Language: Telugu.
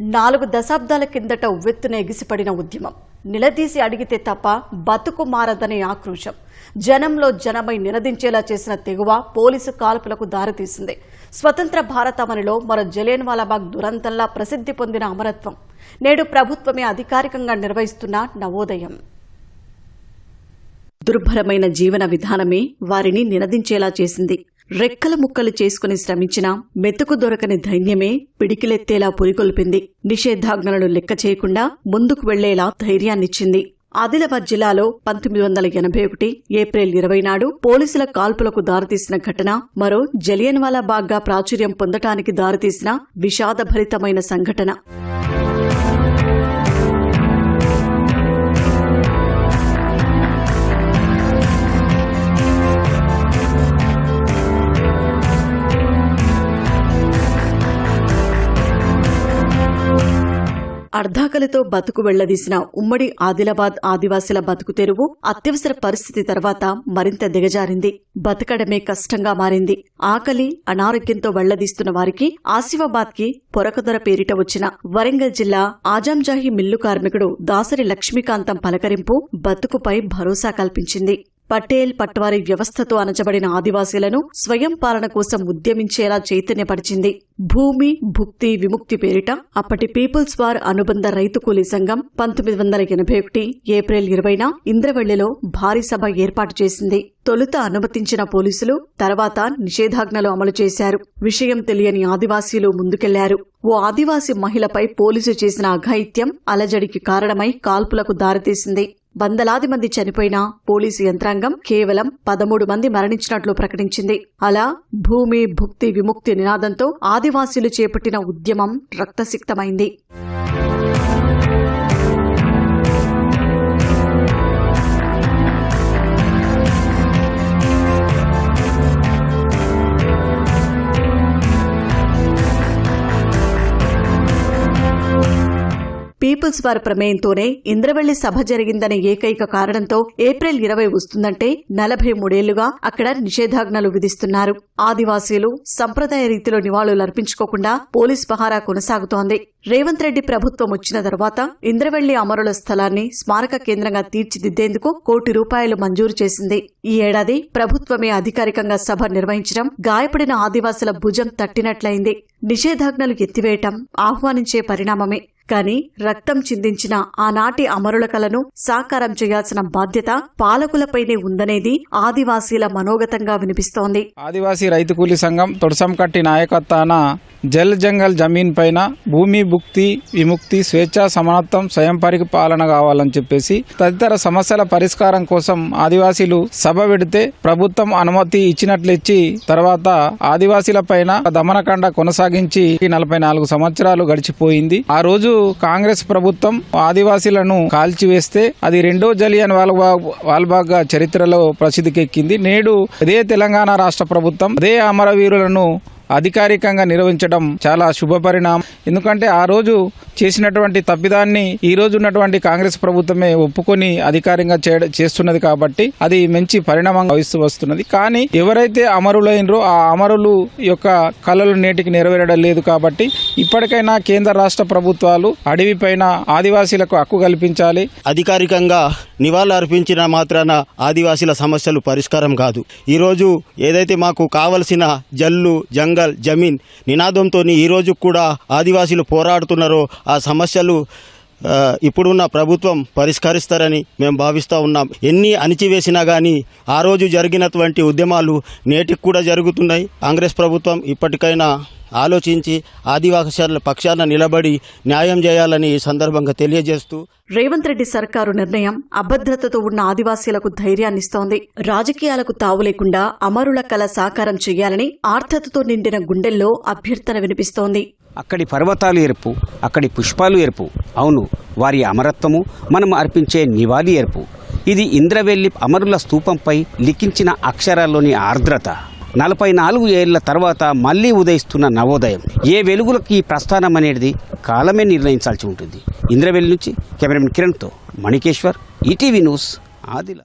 నాలుగు దశాబ్దాల కిందట ఉవ్వెత్తున ఎగిసిపడిన ఉద్యమం. నిలదీసి అడిగితే తప్ప బతుకు మారదనే ఆక్రోశం. జనంలో జనమై నినదించేలా చేసిన తెగువ పోలీసు కాల్పులకు దారితీసింది. స్వతంత్ర భారతావనిలో మరో జలియన్ వాలాబాగ్ దురంతంలా ప్రసిద్ధి పొందిన అమరత్వం. నేడు ప్రభుత్వమే అధికారికంగా నిర్వహిస్తున్న నవోదయం. దుర్భరమైన జీవన విధానమే వారిని నినదించేలా చేసింది. రెక్కల ముక్కలు చేసుకుని శ్రమించినా మెతుకు దొరకని ధైర్యమే పిడికిలెత్తేలా పురికొల్పింది. నిషేధాజ్ఞలను లెక్క చేయకుండా ముందుకు వెళ్ళేలా ధైర్యాన్నిచ్చింది. ఆదిలాబాద్ జిల్లాలో పంతొమ్మిది వందల ఎనభై ఒకటి ఏప్రిల్ ఇరవై నాడు పోలీసుల కాల్పులకు దారితీసిన ఘటన మరో జలియన్వాలా బాగ్గా ప్రాచుర్యం పొందటానికి దారితీసిన విషాదభరితమైన సంఘటన. అర్ధాకలితో బతుకు వెళ్ళదీసిన ఉమ్మడి ఆదిలాబాద్ ఆదివాసీల బతుకు తెరువు అత్యవసర పరిస్థితి తర్వాత మరింత దిగజారింది. బతకడమే కష్టంగా మారింది. ఆకలి అనారోగ్యంతో వెళ్ళదీస్తున్న వారికి ఆసిఫాబాద్కి పొరకదొర పేరిట వచ్చిన వరంగల్ జిల్లా ఆజాంజాహి మిల్లు కార్మికుడు దాసరి లక్ష్మీకాంతం పలకరింపు బతుకుపై భరోసా కల్పించింది. పటేల్ పట్వారీ వ్యవస్థతో అణచబడిన ఆదివాసీలను స్వయం పాలన కోసం ఉద్యమించేలా చైతన్యపరిచింది. భూమి భుక్తి విముక్తి పేరిట అప్పటి పీపుల్స్ వార్ అనుబంధ రైతు కూలీ సంఘం పంతొమ్మిది వందల ఎనభై ఒకటి ఏప్రిల్ ఇరవైన ఇంద్రవెళ్ళిలో భారీ సభ ఏర్పాటు చేసింది. తొలుత అనుమతించిన పోలీసులు తర్వాత నిషేధాజ్ఞలు అమలు చేశారు. విషయం తెలియని ఆదివాసీలు ముందుకెళ్ళారు. ఓ ఆదివాసీ మహిళపై పోలీసు చేసిన అఘాయిత్యం అలజడికి కారణమై కాల్పులకు దారితీసింది. వందలాది మంది చనిపోయినా పోలీసు యంత్రాంగం కేవలం పదమూడు మంది మరణించినట్లు ప్రకటించింది. అలా భూమి భుక్తి విముక్తి నినాదంతో ఆదివాసీలు చేపట్టిన ఉద్యమం రక్తసిక్తమైంది. పీపుల్స్ వారి ప్రమేయంతోనే ఇంద్రవెల్లి సభ జరిగిందనే ఏకైక కారణంతో ఏప్రిల్ ఇరవై వస్తుందంటే నలభై మూడేళ్ళుగా అక్కడ నిషేధాజ్ఞలు విధిస్తున్నారు. ఆదివాసీలు సంప్రదాయ రీతిలో నివాళులు అర్పించుకోకుండా పోలీస్ పహారా కొనసాగుతోంది. రేవంత్ రెడ్డి ప్రభుత్వం వచ్చిన తర్వాత ఇంద్రవెల్లి అమరుల స్థలాన్ని స్మారక కేంద్రంగా తీర్చిదిద్దేందుకు కోటి రూపాయలు మంజూరు చేసింది. ఈ ఏడాది ప్రభుత్వమే అధికారికంగా సభ నిర్వహించడం గాయపడిన ఆదివాసుల భుజం తట్టినట్లయింది. నిషేధాజ్ఞలు ఎత్తివేయటం ఆహ్వానించే పరిణామమే. కానీ రక్తం చిందించిన ఆనాటి అమరుల కలను సాకారం చేయాల్సిన బాధ్యత పాలకులపైనే ఉందనేది ఆదివాసీల మనోగతంగా వినిపిస్తోంది. ఆదివాసీ రైతు కూలీ సంఘం తొడసంకట్టి నాయకత్వాన జల్ జంగల్ జమీన్ పైన భూమి భుక్తి విముక్తి స్వేచ్ఛ సమానత్వం స్వయం పరిపాలన కావాలని చెప్పేసి తదితర సమస్యల పరిష్కారం కోసం ఆదివాసీలు సభ పెడితే ప్రభుత్వం అనుమతి ఇచ్చినట్లు ఇచ్చి తర్వాత ఆదివాసీల పైన దమనకాండ కొనసాగించి నలభై నాలుగు సంవత్సరాలు గడిచిపోయింది. ఆ రోజు కాంగ్రెస్ ప్రభుత్వం ఆదివాసీలను కాల్చివేస్తే అది రెండో జలియన్ వాల్బాగ్ వాల్బాగ్ చరిత్రలో ప్రసిద్ధికెక్కింది. నేడు అదే తెలంగాణ రాష్ట్ర ప్రభుత్వం అదే అమరవీరులను అధికారికంగా నిర్వహించడం చాలా శుభ పరిణామం ఎందుకంటే ఆ రోజు చేసినటువంటి తప్పిదాన్ని ఈ రోజు ఉన్నటువంటి కాంగ్రెస్ ప్రభుత్వమే ఒప్పుకొని అధికారంగా చేస్తున్నది కాబట్టి అది మంచి పరిణామంగా వహిస్తూ వస్తున్నది. కానీ ఎవరైతే అమరులైనరో ఆ అమరులు యొక్క కళలు నేటికి నెరవేరడం లేదు కాబట్టి ఇప్పటికైనా కేంద్ర రాష్ట్ర ప్రభుత్వాలు అడవిపైన ఆదివాసీలకు హక్కు కల్పించాలి. అధికారికంగా నివాళులు అర్పించిన మాత్రాన ఆదివాసీల సమస్యలు పరిష్కారం కాదు. ఈరోజు ఏదైతే మాకు కావలసిన జల్లు జంగల్ జమీన్ నినాదంతో ఈరోజు కూడా ఆదివాసీలు పోరాడుతున్నారో ఆ సమస్యలు ఇప్పుడున్న ప్రభుత్వం పరిష్కరిస్తారని మేము భావిస్తూ ఉన్నాం. ఎన్ని అణిచివేసినా కానీ ఆ రోజు జరిగినటువంటి ఉద్యమాలు నేటికి కూడా జరుగుతున్నాయి. కాంగ్రెస్ ప్రభుత్వం ఇప్పటికైనా ఆలోచించి ఆదివాసీల పక్షాన నిలబడి న్యాయం చేయాలని ఈ సందర్భంగా తెలియజేస్తూ రేవంత్ రెడ్డి సర్కారు నిర్ణయం అభద్రతతో ఉన్న ఆదివాసీలకు ధైర్యాన్నిస్తోంది. రాజకీయాలకు తావు లేకుండా అమరుల కళ సాకారం చేయాలని ఆర్థతతో నిండిన గుండెల్లో అభ్యర్థన వినిపిస్తోంది. అక్కడి పర్వతాలు ఎరుపు అక్కడి పుష్పాలు ఎరుపు. అవును వారి అమరత్వము మనం అర్పించే నివాళి ఎరుపు. ఇది ఇంద్రవెల్లి అమరుల స్తూపంపై లిఖించిన అక్షరాల్లోని ఆర్ద్రత. నలభై నాలుగు ఏళ్ళ తర్వాత మళ్ళీ ఉదయిస్తున్న నవోదయం. ఏ వెలుగులకు ఈ ప్రస్థానం అనేది కాలమే నిర్ణయించాల్సి ఉంటుంది. ఇంద్రవెల్లి నుంచి కెమెరామెన్ కిరణ్తో మణికేశ్వర్ ఈటీవీ న్యూస్ ఆదిలా